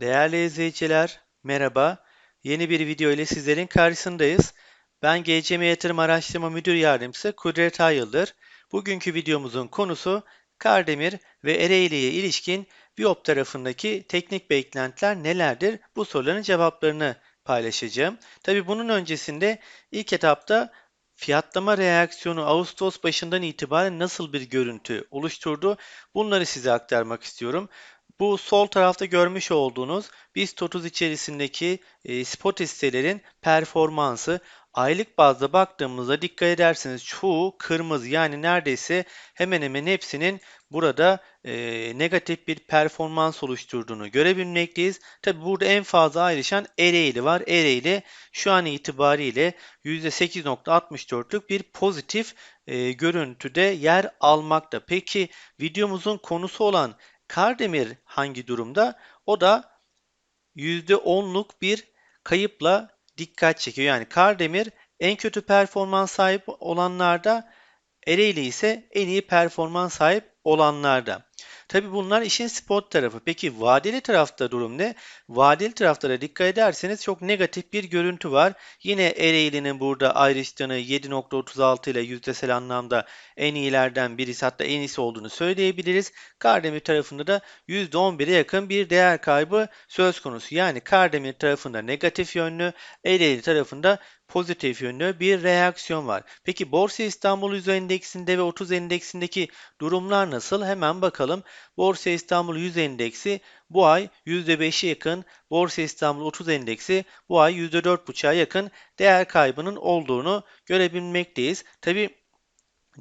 Değerli izleyiciler, merhaba. Yeni bir video ile sizlerin karşısındayız. Ben GCM Yatırım Araştırma Müdür Yardımcısı Kudret Ayıldır. Bugünkü videomuzun konusu Kardemir ve Ereğli'ye ilişkin Biop tarafındaki teknik beklentiler nelerdir? Bu soruların cevaplarını paylaşacağım. Tabi bunun öncesinde ilk etapta fiyatlama reaksiyonu Ağustos başından itibaren nasıl bir görüntü oluşturdu? Bunları size aktarmak istiyorum. Bu sol tarafta görmüş olduğunuz BIST 30 içerisindeki e, spot hisselerin performansı aylık bazda baktığımızda dikkat ederseniz çoğu kırmızı yani neredeyse hemen hemen hepsinin burada e, negatif bir performans oluşturduğunu görebilmekteyiz. Tabi burada en fazla ayrışan Ereğli var. Ereğli şu an itibariyle %8.64'lük bir pozitif e, görüntüde yer almakta. Peki videomuzun konusu olan Kardemir hangi durumda? O da %10'luk bir kayıpla dikkat çekiyor. Yani Kardemir en kötü performans sahip olanlarda, Ereğli ise en iyi performans sahip olanlarda. Tabi bunlar işin spot tarafı. Peki vadeli tarafta durum ne? Vadeli taraflara dikkat ederseniz çok negatif bir görüntü var. Yine Ereğli'nin burada ayrıştığını 7.36 ile yüzdesel anlamda en iyilerden birisi hatta en iyisi olduğunu söyleyebiliriz. Kardemir tarafında da %11'e yakın bir değer kaybı söz konusu. Yani Kardemir tarafında negatif yönlü, Ereğli tarafında pozitif yönlü bir reaksiyon var. Peki Borsa İstanbul Yüz Endeksinde ve 30 endeksindeki durumlar nasıl? Hemen bakalım. Borsa İstanbul 100 endeksi bu ay %5'e yakın, Borsa İstanbul 30 endeksi bu ay %4,5'a yakın değer kaybının olduğunu görebilmekteyiz. Tabi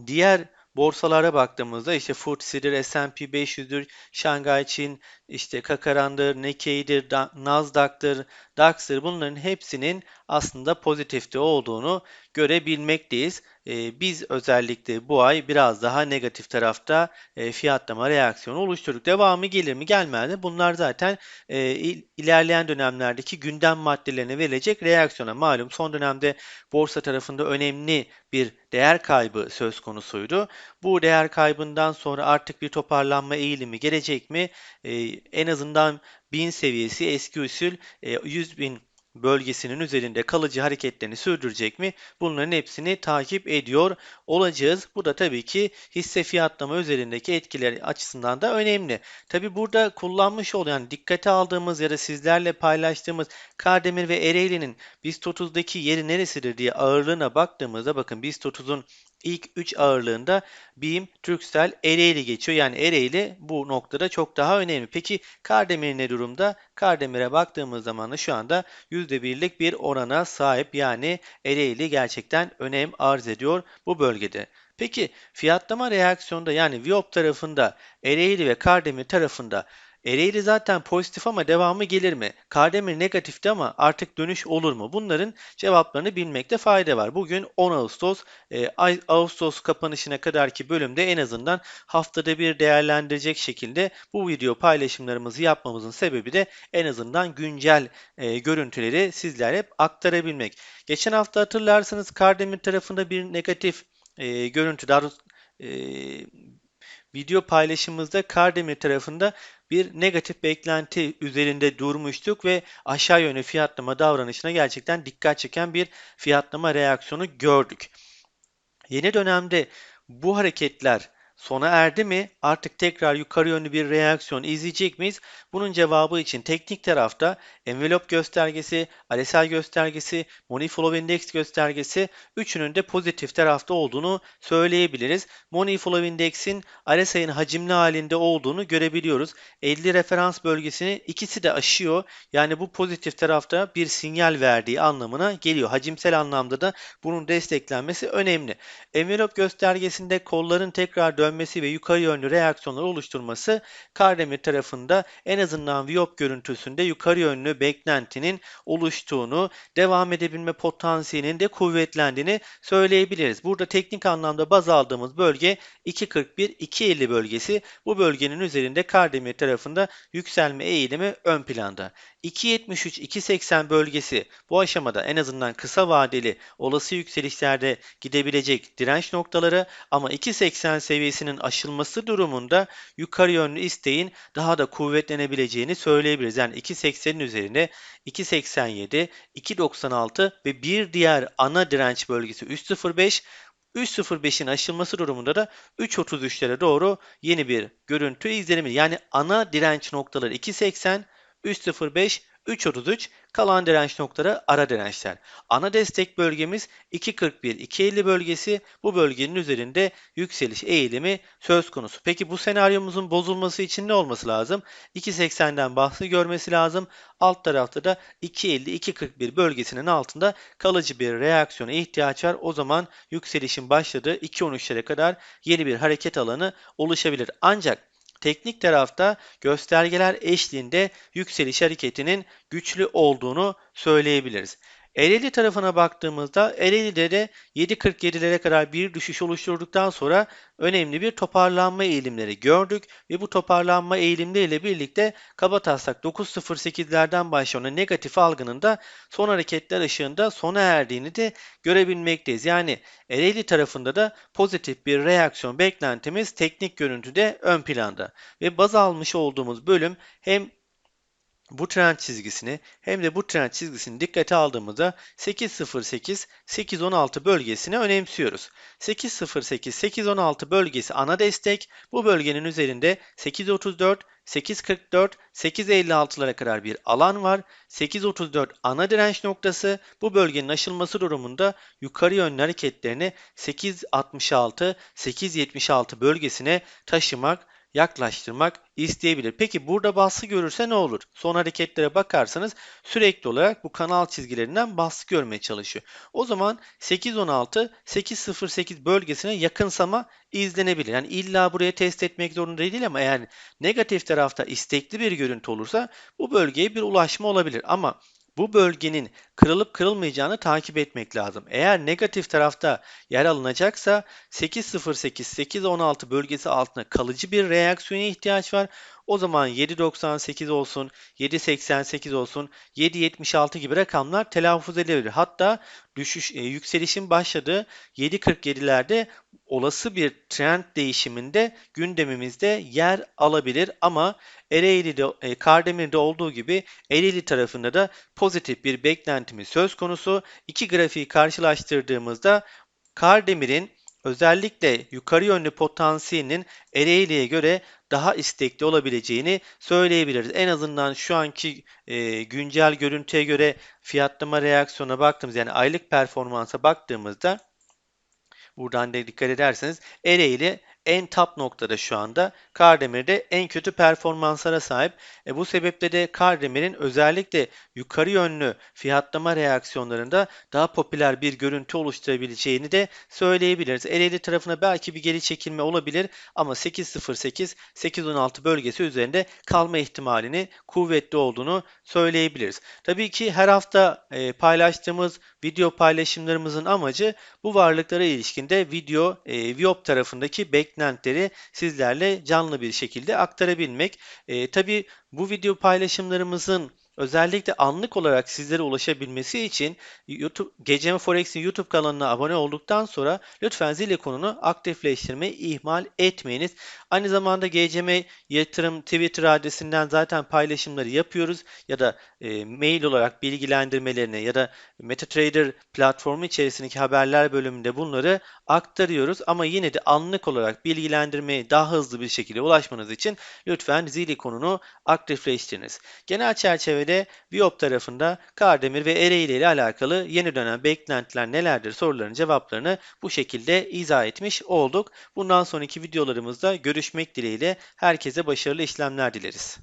diğer borsalara baktığımızda işte FTSE'dir, S&P 500'dür, Şangay Çin, işte Kakaran'dır, Nikkei'dir, Nasdaq'tır, DAX'tır bunların hepsinin aslında pozitifte olduğunu görebilmekteyiz. Ee, biz özellikle bu ay biraz daha negatif tarafta e, fiyatlama reaksiyonu oluşturduk. Devamı gelir mi gelmez mi? Bunlar zaten e, ilerleyen dönemlerdeki gündem maddelerine verilecek reaksiyona. Malum son dönemde borsa tarafında önemli bir değer kaybı söz konusuydu. Bu değer kaybından sonra artık bir toparlanma eğilimi gelecek mi? E, en azından 1000 seviyesi eski usul 100 bin bölgesinin üzerinde kalıcı hareketlerini sürdürecek mi? Bunların hepsini takip ediyor olacağız. Bu da tabii ki hisse fiyatlama üzerindeki etkiler açısından da önemli. Tabii burada kullanmış olan dikkate aldığımız ya da sizlerle paylaştığımız Kardemir ve Ereğli'nin BIST 30'daki yeri neresidir diye ağırlığına baktığımızda bakın BIST 30'un ilk 3 ağırlığında BİM, Türksel, Ereğli geçiyor. Yani Ereğli bu noktada çok daha önemli. Peki Kardemir ne durumda? Kardemir'e baktığımız zaman da şu anda %1'lik bir orana sahip. Yani Ereğli gerçekten önem arz ediyor bu bölgede. Peki fiyatlama reaksiyonda yani Viop tarafında Ereğli ve Kardemir tarafında Ereğli zaten pozitif ama devamı gelir mi? Kardemir negatifti ama artık dönüş olur mu? Bunların cevaplarını bilmekte fayda var. Bugün 10 Ağustos, e, Ağustos kapanışına kadarki bölümde en azından haftada bir değerlendirecek şekilde bu video paylaşımlarımızı yapmamızın sebebi de en azından güncel e, görüntüleri sizlere aktarabilmek. Geçen hafta hatırlarsanız Kardemir tarafında bir negatif e, görüntü, daha doğrusu, e, video paylaşımımızda Kardemir tarafında bir negatif beklenti üzerinde durmuştuk ve aşağı yönlü fiyatlama davranışına gerçekten dikkat çeken bir fiyatlama reaksiyonu gördük. Yeni dönemde bu hareketler sona erdi mi? Artık tekrar yukarı yönlü bir reaksiyon izleyecek miyiz? Bunun cevabı için teknik tarafta envelope göstergesi, RSI göstergesi, Money Flow Index göstergesi üçünün de pozitif tarafta olduğunu söyleyebiliriz. Money Flow Index'in RSI'nin hacimli halinde olduğunu görebiliyoruz. 50 referans bölgesini ikisi de aşıyor. Yani bu pozitif tarafta bir sinyal verdiği anlamına geliyor. Hacimsel anlamda da bunun desteklenmesi önemli. Envelope göstergesinde kolların tekrar dönmesi ve yukarı yönlü reaksiyonlar oluşturması Kardemir tarafında en azından Viop görüntüsünde yukarı yönlü beklentinin oluştuğunu, devam edebilme potansiyelinin de kuvvetlendiğini söyleyebiliriz. Burada teknik anlamda baz aldığımız bölge 2.41-2.50 bölgesi. Bu bölgenin üzerinde Kardemir tarafında yükselme eğilimi ön planda. 2.73-2.80 bölgesi bu aşamada en azından kısa vadeli olası yükselişlerde gidebilecek direnç noktaları ama 2.80 seviyesinin aşılması durumunda yukarı yönlü isteğin daha da kuvvetlenebileceğini söyleyebiliriz. Yani 2.80'in üzerine 2.87, 2.96 ve bir diğer ana direnç bölgesi 3.05 3.05'in aşılması durumunda da 3.33'lere doğru yeni bir görüntü izlenimi. Yani ana direnç noktaları 2.80, 3.05, 3.33 kalan direnç noktaları ara dirençler. Ana destek bölgemiz 2.41-2.50 bölgesi. Bu bölgenin üzerinde yükseliş eğilimi söz konusu. Peki bu senaryomuzun bozulması için ne olması lazım? 2.80'den bahsi görmesi lazım. Alt tarafta da 2.50-2.41 bölgesinin altında kalıcı bir reaksiyona ihtiyaç var. O zaman yükselişin başladığı 2.13'lere kadar yeni bir hareket alanı oluşabilir. Ancak Teknik tarafta göstergeler eşliğinde yükseliş hareketinin güçlü olduğunu söyleyebiliriz. Ereğli tarafına baktığımızda Ereğli'de de 7.47'lere kadar bir düşüş oluşturduktan sonra önemli bir toparlanma eğilimleri gördük ve bu toparlanma eğilimleriyle birlikte kabataslak 9.08'lerden başlayan negatif algının da son hareketler ışığında sona erdiğini de görebilmekteyiz. Yani Ereğli tarafında da pozitif bir reaksiyon beklentimiz teknik görüntüde ön planda ve baz almış olduğumuz bölüm hem bu trend çizgisini hem de bu trend çizgisini dikkate aldığımızda 8.08-8.16 bölgesini önemsiyoruz. 8.08-8.16 bölgesi ana destek. Bu bölgenin üzerinde 8.34, 8.44, 8.56'lara kadar bir alan var. 8.34 ana direnç noktası. Bu bölgenin aşılması durumunda yukarı yönlü hareketlerini 8.66, 8.76 bölgesine taşımak yaklaştırmak isteyebilir. Peki burada baskı görürse ne olur? Son hareketlere bakarsanız sürekli olarak bu kanal çizgilerinden baskı görmeye çalışıyor. O zaman 8.16, 8.08 bölgesine yakınsama izlenebilir. Yani illa buraya test etmek zorunda değil ama yani negatif tarafta istekli bir görüntü olursa bu bölgeye bir ulaşma olabilir. Ama bu bölgenin kırılıp kırılmayacağını takip etmek lazım. Eğer negatif tarafta yer alınacaksa 8.08-8.16 bölgesi altında kalıcı bir reaksiyona ihtiyaç var. O zaman 7.98 olsun, 7.88 olsun, 7.76 gibi rakamlar telaffuz edilebilir. Hatta düşüş, e, yükselişin başladığı 7.47'lerde olası bir trend değişiminde gündemimizde yer alabilir ama Ereğli'de, e, Kardemir'de olduğu gibi Ereğli tarafında da pozitif bir beklentimiz söz konusu. İki grafiği karşılaştırdığımızda Kardemir'in özellikle yukarı yönlü potansiyelinin Ereğli'ye göre daha istekli olabileceğini söyleyebiliriz. En azından şu anki e, güncel görüntüye göre fiyatlama reaksiyona baktığımız yani aylık performansa baktığımızda buradan da dikkat ederseniz Ereğli en top noktada şu anda. Kardemir'de en kötü performanslara sahip. E, bu sebeple de Kardemir'in özellikle yukarı yönlü fiyatlama reaksiyonlarında daha popüler bir görüntü oluşturabileceğini de söyleyebiliriz. Ereğli tarafına belki bir geri çekilme olabilir ama 8.08-8.16 bölgesi üzerinde kalma ihtimalini kuvvetli olduğunu söyleyebiliriz. Tabii ki her hafta e, paylaştığımız video paylaşımlarımızın amacı bu varlıklara ilişkinde video e, Viop tarafındaki beklentileri sizlerle canlı bir şekilde aktarabilmek. E, tabii bu video paylaşımlarımızın özellikle anlık olarak sizlere ulaşabilmesi için YouTube GCM Forex'in YouTube kanalına abone olduktan sonra lütfen zil ikonunu aktifleştirmeyi ihmal etmeyiniz. Aynı zamanda GCM yatırım Twitter adresinden zaten paylaşımları yapıyoruz ya da e, mail olarak bilgilendirmelerini ya da MetaTrader platformu içerisindeki haberler bölümünde bunları aktarıyoruz ama yine de anlık olarak bilgilendirmeye daha hızlı bir şekilde ulaşmanız için lütfen zil ikonunu aktifleştiriniz. Genel çerçevede Viop tarafında Kardemir ve Ereğli ile alakalı yeni dönem beklentiler nelerdir soruların cevaplarını bu şekilde izah etmiş olduk. Bundan sonraki videolarımızda görüşmek dileğiyle herkese başarılı işlemler dileriz.